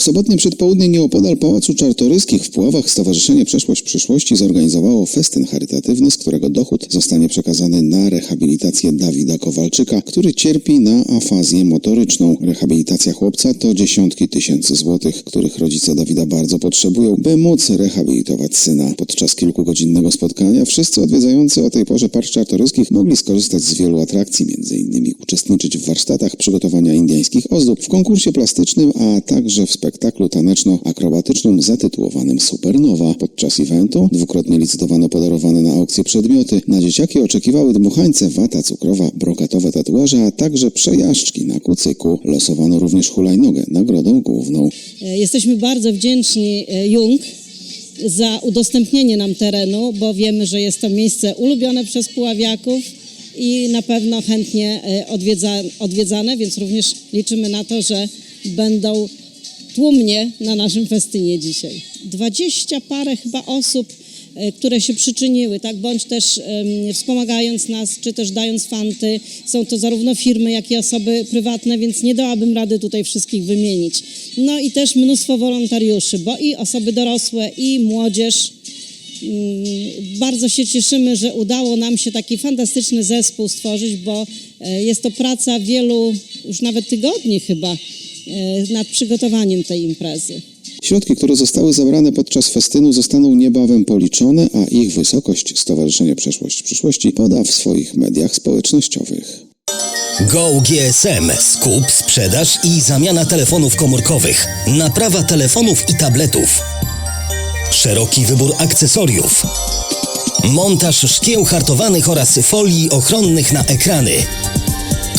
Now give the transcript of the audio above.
W sobotnie przedpołudnie nieopodal Pałacu Czartoryskich w Puławach Stowarzyszenie Przeszłość Przyszłości zorganizowało festyn charytatywny, z którego dochód zostanie przekazany na rehabilitację Dawida Kowalczyka, który cierpi na afazję motoryczną. Rehabilitacja chłopca to dziesiątki tysięcy złotych, których rodzice Dawida bardzo potrzebują, by móc rehabilitować syna. Podczas kilkugodzinnego spotkania wszyscy odwiedzający o tej porze Park Czartoryskich mogli skorzystać z wielu atrakcji, m.in. uczestniczyć w warsztatach przygotowania indyjskich ozdób, w konkursie plastycznym, a także w spektaklu taneczno-akrobatycznym zatytułowanym Supernowa. Podczas eventu dwukrotnie licytowano podarowane na aukcję przedmioty. Na dzieciaki oczekiwały dmuchańce, wata cukrowa, brokatowe tatuaże, a także przejażdżki na kucyku. Losowano również hulajnogę, nagrodą główną. E, Jesteśmy bardzo wdzięczni e, Jung za udostępnienie nam terenu, bo wiemy, że jest to miejsce ulubione przez puławiaków i na pewno chętnie e, odwiedza, odwiedzane, więc również liczymy na to, że będą tłumnie na naszym festynie dzisiaj. Dwadzieścia parę chyba osób, e, które się przyczyniły, tak, bądź też wspomagając nas, czy też dając fanty. Są to zarówno firmy, jak i osoby prywatne, więc nie dałabym rady tutaj wszystkich wymienić. No i też mnóstwo wolontariuszy, bo i osoby dorosłe, i młodzież. Mm, Bardzo się cieszymy, że udało nam się taki fantastyczny zespół stworzyć, bo e, jest to praca wielu, już nawet tygodni chyba, e, nad przygotowaniem tej imprezy. Środki, które zostały zebrane podczas festynu zostaną niebawem policzone, a ich wysokość Stowarzyszenie Przeszłość Przyszłości poda w swoich mediach społecznościowych. Go GSM. Skup, sprzedaż i zamiana telefonów komórkowych. Naprawa telefonów i tabletów. Szeroki wybór akcesoriów. Montaż szkieł hartowanych oraz folii ochronnych na ekrany.